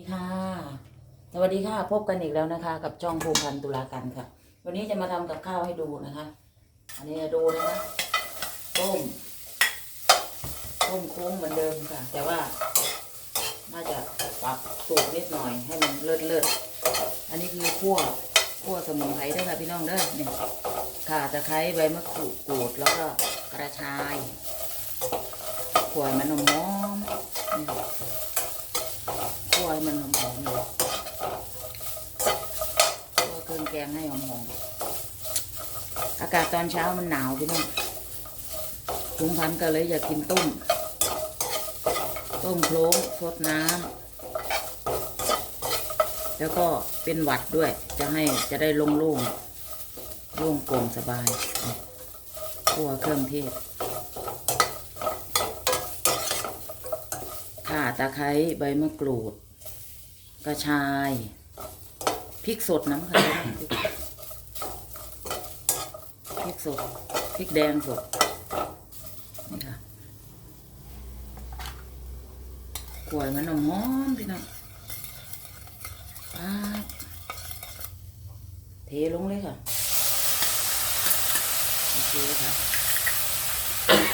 สวัสดีค่ะ สวัสดีค่ะ พบกันอีกแล้วนะคะ กับช่องภูพันตุลากันค่ะ วันนี้จะมาทำกับข้าวให้ดูนะคะ อันนี้ดูนะคะต้มต้มโค้งเหมือนเดิมค่ะ แต่ว่า น่าจะปรับสูตรนิดหน่อยให้มันเลิศเลิศอันนี้คือคั่วคั่วสมุนไพรด้วยค่ะพี่น้องเด้อนี่ยข่าตะไคร้ใบมะกรูดกรูดแล้วก็กระชายขวายมันหอมนี่ คั่วให้มันหอมๆเลยคั่วเครื่องแกงให้หอมๆอากาศตอนเช้ามันหนาวพี่น้องถุงพันก็เลยอยากกินต้ม ต้มโคลงซดน้ำแล้วก็เป็นหวัดด้วย จะให้จะได้โล่งๆโล่งโปร่งสบายคั่วเครื่องเทศข่าตะไคร้ใบมะกรูด กระชายพริกสดน้ำค่ะพริกสดพริกแดงสดนี่ค่ะกล้วยมันหอมๆพี่น้องป๊าบเทลงเลยค่ะโอเคค่ะเท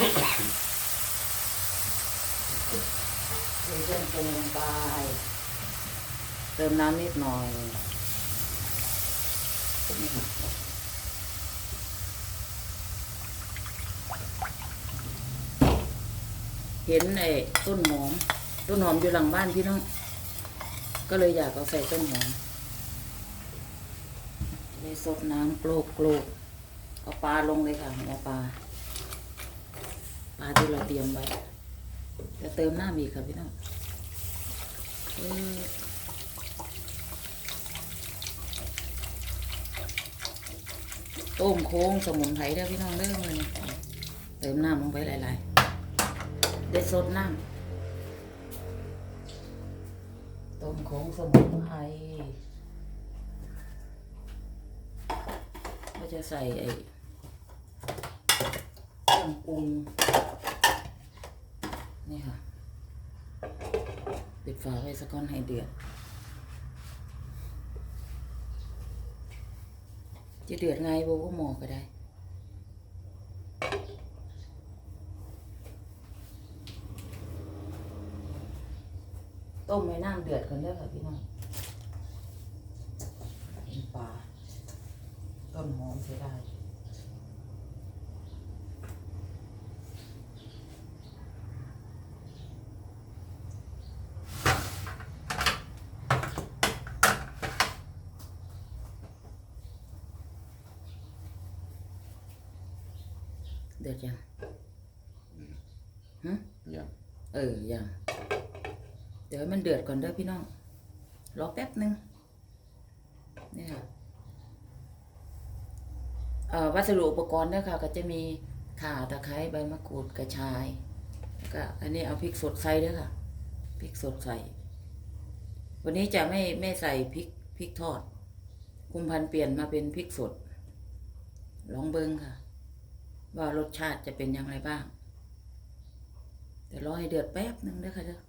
เครื่องปรุงลงไป เติมน้ำนิดหน่อยนี่ค่ะเห็นไอ้ต้นหอม ต้นหอมอยู่หลังบ้านพี่น้อง ก็เลยอยากเอาใส่ต้นหอมจะได้สดน้ำโกรกโกรกเอาปลาลงเลยค่ะหัวปลาปลาที่เราเตรียมไว้จะเติมน้ำอีกค่ะพี่น้องเออ ต้มโค้งสมุนไพรเด้อพี่น้องเด้อมือนี้เติมน้ำลงไปหลายๆได้สดน้ำต้มโค้งสมุนไพรก็จะใส่ไอ้เครื่องปรุงนี่ค่ะ ปิดฝาไว้สักก้อนให้เดือด จะเดือดไงโบก็หมอก็ได้ ต้มไว้น้ำเดือดกันเด้อค่ะพี่น้องเห็นปลาต้นหอมใช้ไดือดยัง ฮะยังเออยังเดี๋ยวให้มันเดือดก่อนเด้อพี่น้องรอแป๊บหนึ่งนี่ค่ะเอ่อวัสดุอุปกรณ์เด้อค่ะก็จะมีข่าตะไคร้ใบมะกรูดกระชายแล้วก็อันนี้เอาพริกสดใส่เด้อค่ะพริกสดใส่ วันนี้จะไม่ไม่ใส่พริกพริกทอด คุมพันธุ์เปลี่ยนมาเป็นพริกสด ลองเบิ้งค่ะ ว่ารสชาติจะเป็นยังไงบ้างเดี๋ยวรอให้เดือดแป๊บนึงเด้ค่ะเด้อ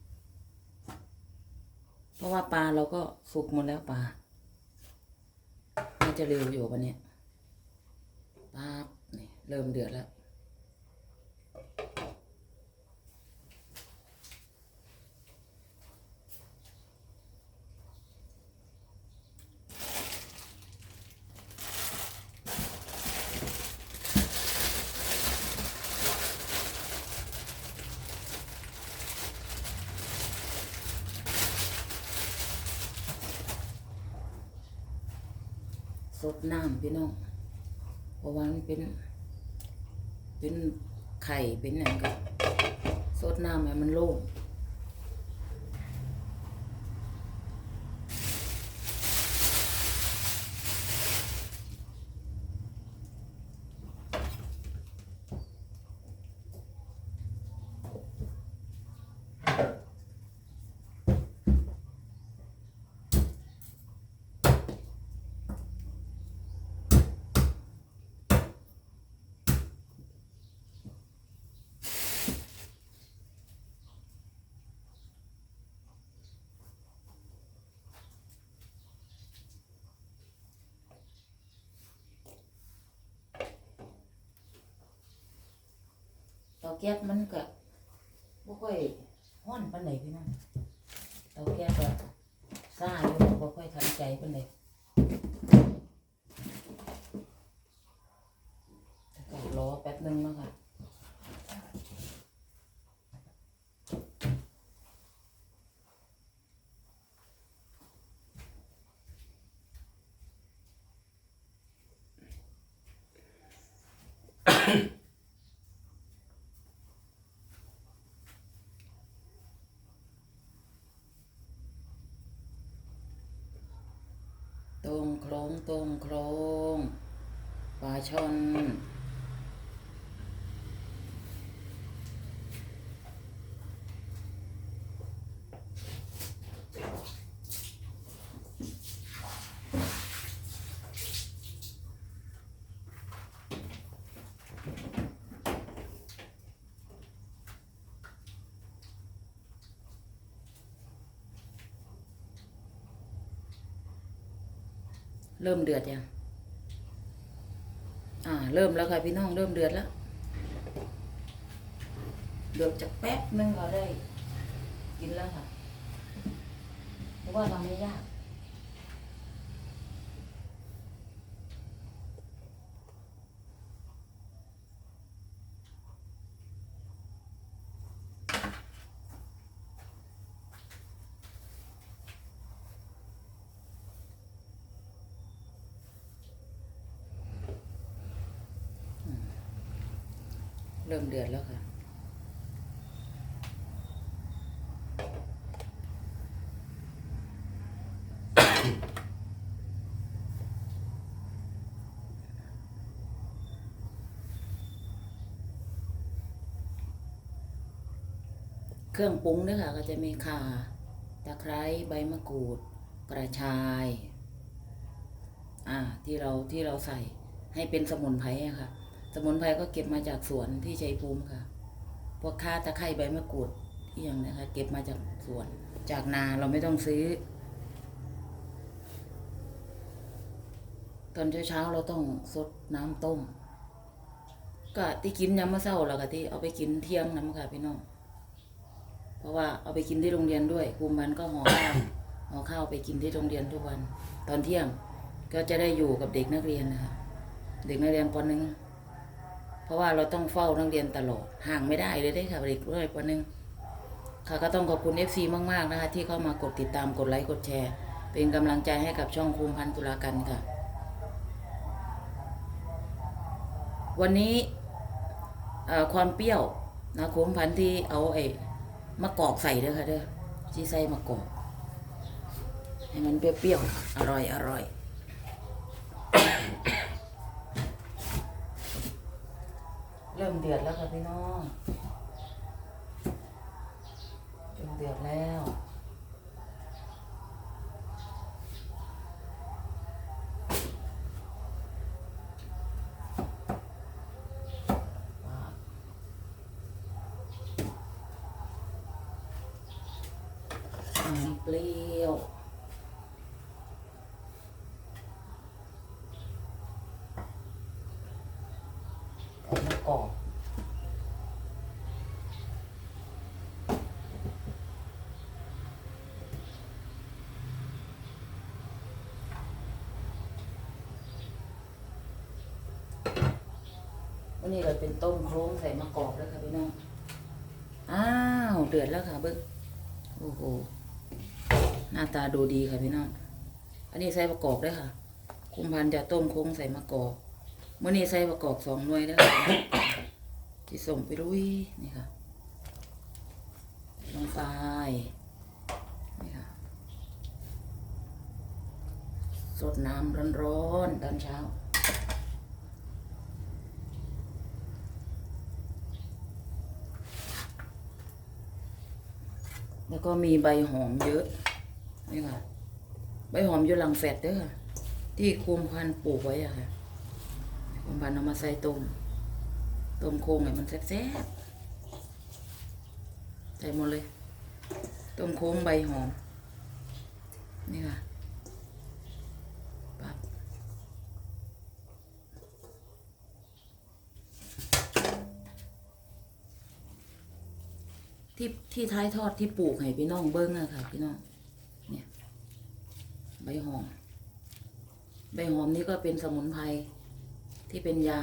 เพราะว่าปลาเราก็สุกหมดแล้วปลาน่าจะเร็วอยู่วันนี้ปลานี่เริ่มเดือดแล้ว สดน้ำพี่น้องเพราะว่ามันเป็น เป็นไข่เป็นอย่างกับสดน้ำให้มันโล่งาแก๊สมันก็บ่ค่อยห้อนปานใดพี่น้องเตาแก๊สก็ซ่าอยู่บ่ค่อยทันใจปานใดแต่ก็รอแป๊บนึงเนาะค่ะ โครงตรงโครงปลาช่อน เริ่มเดือดยังอ่า เริ่มแล้วค่ะพี่น้องเริ่มเดือดแล้ว เดือดจากแป๊บนึงก็ได้ กินแล้วค่ะ เพราะว่าทำไม่ยาก เริ่มเดือดแล้วค่ะ เครื่องปรุงเนี่ยค่ะ ก็จะมีข่าตะไคร้ใบมะกรูด กระชาย อ่า ที่เราที่เราใส่ให้เป็นสมุนไพรอะค่ะ มุนไพรก็เก็บมาจากสวนที่ชัยภูมิค่ะ พวกข่าตะไคร้ใบมะกรูดที่อย่างนะคะ เก็บมาจากสวน จากนาเราไม่ต้องซื้อ ตอนเช้าๆเราต้องซดน้ำต้ม ก็ที่กินยามมื้อเช้าแล้วก็ที่เอาไปกินเที่ยงน้ำค่ะพี่น้อง เพราะว่าเอาไปกินที่โรงเรียนด้วยครูมันก็ห่อข้าวห่อข้าวไปกินที่โรงเรียนทุกวัน ตอนเที่ยงก็จะได้อยู่กับเด็กนักเรียนนะคะ เด็กนักเรียนปหนึ่ง เพราะว่าเราต้องเฝ้านักเรียนตลอดห่างไม่ได้เลยได้ค่ะเด็กเลยปหนึ่งค่ะก็ต้องขอบคุณ FC มาก ๆ นะคะ ที่เข้ามากดติดตามกดไลค์กดแชร์ เป็นกำลังใจให้กับช่องภูมิพันธ์ตุลากันค่ะ วันนี้อ่อความเปรี้ยวนะภูมพันที่เอาไอ้มะกอกใส่เด้อค่ะเด้อที่ใส่มะกอก ให้มันเปรี้ยวๆอร่อยอร่อย ริ่มเดือดแล้วค่ะพี่น้องเริ่มเดือดแล้วเปรี้ยวใส่มะกอก วันนี้เราเป็นต้มโครงใส่มะกอกแล้วค่ะพี่น้อง อ้าว เดือดแล้วค่ะเบิ้งโอ้โห หน้าตาดูดีค่ะพี่น้อง อันนี้ใส่มะกอกด้วยค่ะ คุมพันจะต้มโค้งใส่มะกอกเมื่อนี้ใส่มะกอกสองหน่วยแล้วค่ะที่ส่งไปลุยนี่ค่ะ ลงไปนี่ค่ะ สดน้ำร้อนๆตอนเช้า แล้วก็มีใบหอมเยอะนี่ค่ะ ใบหอมอยู่หลังแฟดเด้อค่ะที่คุมพันปลูกไว้อะค่ะคุมพันเอามาใส่ต้มต้มโค้งเนี่ยมันแซ่บๆใส่หมดเลยต้มโค้งใบหอมนี่ค่ะ ที่ที่ท้ายทอดที่ปลูกให้พี่น้องเบิ้งอะค่ะ พี่น้องเนี่ย ใบหอม ใบหอมนี่ก็เป็นสมุนไพรที่เป็นยา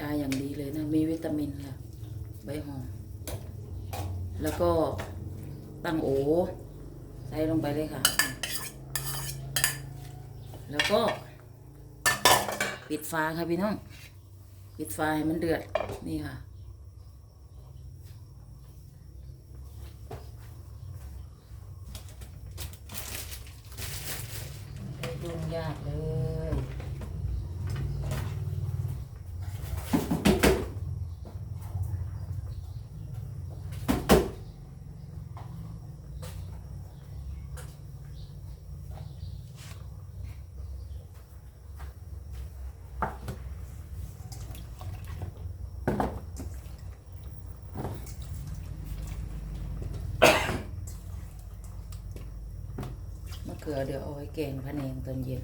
ยาอย่างดีเลยนะ มีวิตามินค่ะ ใบหอม แล้วก็ตั้งโอใส่ลงไปเลยค่ะ แล้วก็ ปิดฟ้าค่ะพี่น้อง ปิดไฟให้มันเดือดนี่ค่ะ ไม่ได้ยุ่งยากเลย ลือเดี๋ยวเอาไว้แกงพะแนงตอนเย็น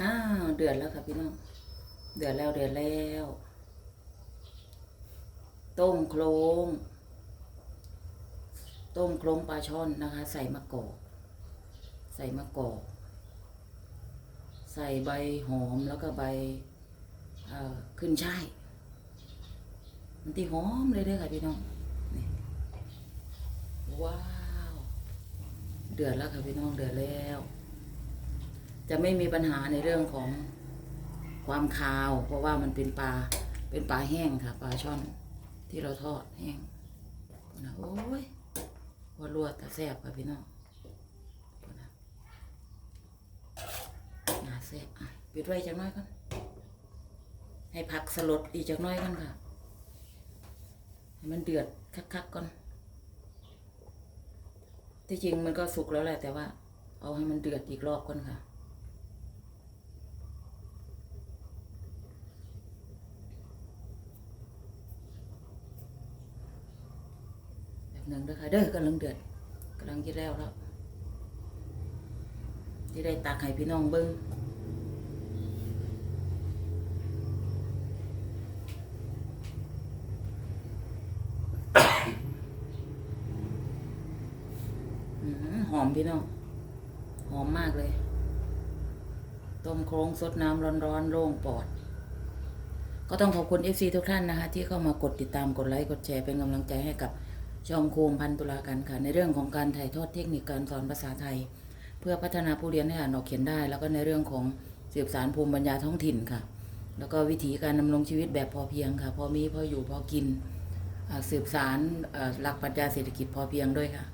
อ้าวเดือดแล้วค่ะพี่น้อง เดือดแล้วเดือดแล้ว ต้มโครงต้มโครงปลาช่อนนะคะ ใส่มะกอก ใส่มะกอก ใส่ใบหอมแล้วก็ใบขึ้นช่ายมันตีหอมเลยเด้อค่ะพี่น้องนี่ว้าวเดือดแล้วค่ะพี่น้องเดือดแล้ว จะไม่มีปัญหาในเรื่องของ ความคาว เพราะว่ามันเป็นปลาเป็นปลาแห้งค่ะ ปลาช่อนที่เราทอดแห้งนะโอ้ยว่าลวดแต่แซ่บค่ะพี่น้องนะน่าแซ่บอะปิดไว้จักหน้อยก่อนให้ผักสลดอีกจักหน้อยก่อนค่ะ ให้มันเดือดคักๆก่อนที่จริงมันก็สุกแล้วแหละแต่ว่า เอาให้มันเดือดอีกรอบก่อนค่ะ เด้อค่ะเด้อกำลังเดือดกำลังจะแล้วแล้วที่ได้ตักให้พี่น้องเบิ้งหอหอมพี่น้องหอมมากเลย ต้มโครงสดน้ำร้อนๆโล่งปอด ก็ต้องขอบคุณ FC ทุกท่านนะคะ ที่เข้ามากดติดตามกดไลค์ กดแชร์เป็นกำลังใจให้กับ ช่องโคมพันตุลาการค่ะ ในเรื่องของการถ่ายทอดเทคนิคการสอนภาษาไทย เพื่อพัฒนาผู้เรียนให้อ่านออกเขียนได้ แล้วก็ในเรื่องของสืบสารภูมิปัญญาท้องถิ่นค่ะ แล้วก็วิถีการดำรงชีวิตแบบพอเพียงค่ะ พอมีพออยู่พอกินสืบสารหลักปรัชญาเศรษฐกิจพอเพียงด้วยค่ะ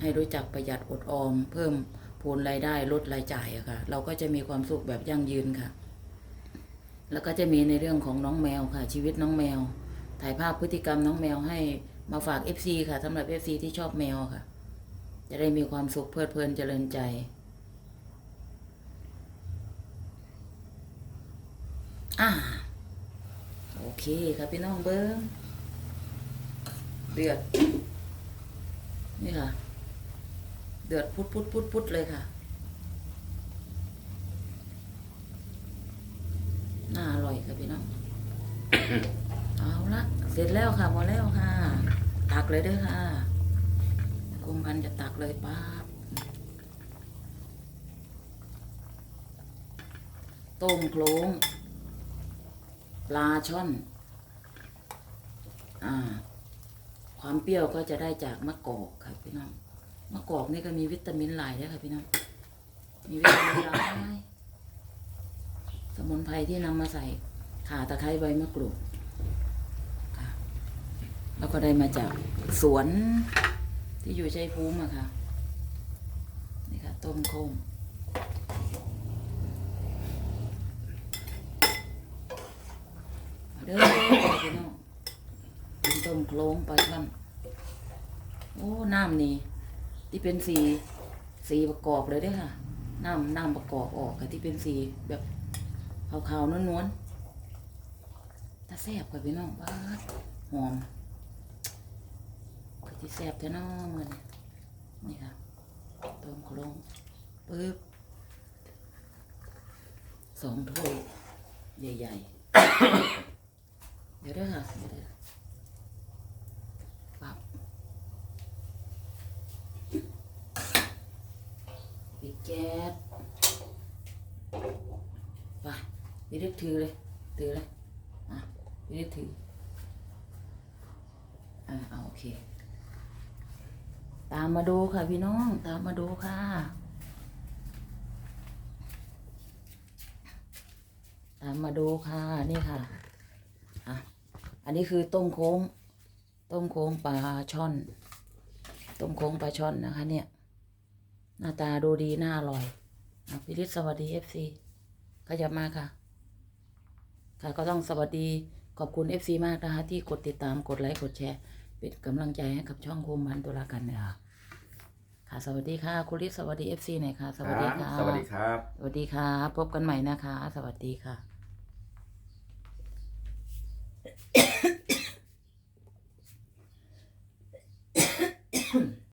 ให้รู้จักประหยัดอดออม เพิ่มพูนรายได้ลดรายจ่ายอะค่ะ เราก็จะมีความสุขแบบยั่งยืนค่ะ แล้วก็จะมีในเรื่องของน้องแมวค่ะ ชีวิตน้องแมว ถ่ายภาพพฤติกรรมน้องแมวให้ มาฝาก FC ค่ะสำหรับ FC ที่ชอบแมวค่ะ จะได้มีความสุขเพลิดเพลินเจริญใจ อ่า โอเคค่ะพี่น้องเบิ้งเดือด นี่ค่ะ เดือดพุดพุดพุดพุดเลยค่ะ น่าอร่อยค่ะพี่น้อง เอาละ เสร็จแล้วค่ะหมดแล้วค่ะ ตักเลยเด้วยค่ะกุมพันจะตักเลยป๊าบต้มโคลงปลาช่อน อ่า ความเปรี้ยวก็จะได้จากมะกอกค่ะพี่น้อง มะกอกนี่ก็มีวิตามินหลายด้วยค่ะพี่น้อง มีวิตามินหลายสมุนไพรที่นำมาใส่ข่าตะไคร้ใบมะกรูด แล้วก็ได้มาจากสวนที่อยู่ชัยภูมิอะค่ะ นี่ค่ะ ต้มโค้งด้อพี่น้องต้มโคลงปลาช่อนโอ้ น้ำนี่ ที่เป็นสีสีประกอบเลยด้ค่ะ น้ำน้ำประกอบออกค่ะที่เป็นสีแบบขาวๆนวลๆถ้าแซ่บกว่าพี่น้องบ้าหอม ที่แซ่บแท้เน้อมันนี่ค่ะต้มโคลงปึ๊บสองถ้วยใหญ่ๆ เดี๋ยวเด้อค่ะเดี๋ยวปับปิดแก๊สไปพี่เล็กถือเลย ถือเลย อะพี่เล็กถือ อ่าเอาโอเค ตามมาดูค่ะพี่น้อง ตามมาดูค่ะ ตามมาดูค่ะนี่ค่ะอะอันนี้คือต้มโค้ง ต้มโค้งปลาช่อน ต้มโค้งปลาช่อนนะคะ เนี่ย หน้าตาดูดีน่าอร่อยอะพี่ฤทธิ์สวัสดีเอฟซีขยับมาค่ะ ค่ะก็ต้องสวัสดีขอบคุณเอฟซีมากนะคะ ที่กดติดตามกดไลค์กดแชร์ เป็นกำลังใจให้กับช่องโคมพันตุลากันเนะคะค่ะ สวัสดีค่ะคุณลิศสวัสดีเอฟซีหน่อยค่ะ สวัสดีค่ะ สวัสดีครับ สวัสดีค่ะ พบกันใหม่นะคะ สวัสดีค่ะ